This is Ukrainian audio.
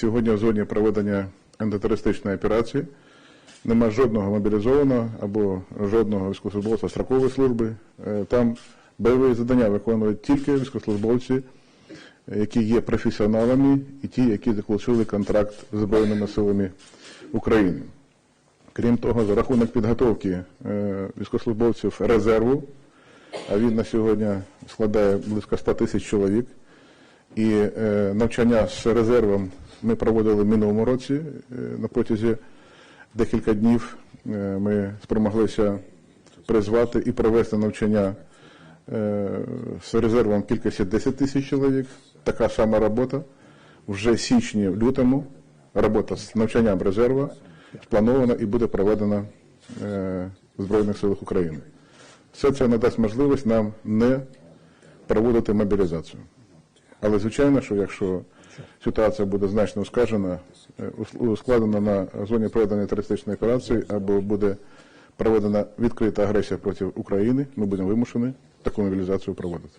сьогодні в зоні проведення антитерористичної операції нема жодного мобілізованого або жодного військовослужбовця строкової служби. Е, Там бойові завдання виконують тільки військовослужбовці, які є професіоналами, і ті, які заключили контракт з Збройними силами України. Крім того, за рахунок підготовки е, військовослужбовців резерву, а він на сьогодні складає близько 100 тисяч чоловік. І е, навчання з резервом ми проводили в минулому році е, на протязі декілька днів. Е, ми спромоглися призвати і провести навчання е, з резервом кількості 10 тисяч чоловік. Така сама робота вже січні, в лютому. Робота з навчанням резерву спланована і буде проведена в Збройних силах України. Все це надасть можливість нам не проводити мобілізацію. Але звичайно, що якщо ситуація буде значно ускажена, ускладена на зоні проведення терористичної операції або буде проведена відкрита агресія проти України, ми будемо вимушені таку мобілізацію проводити.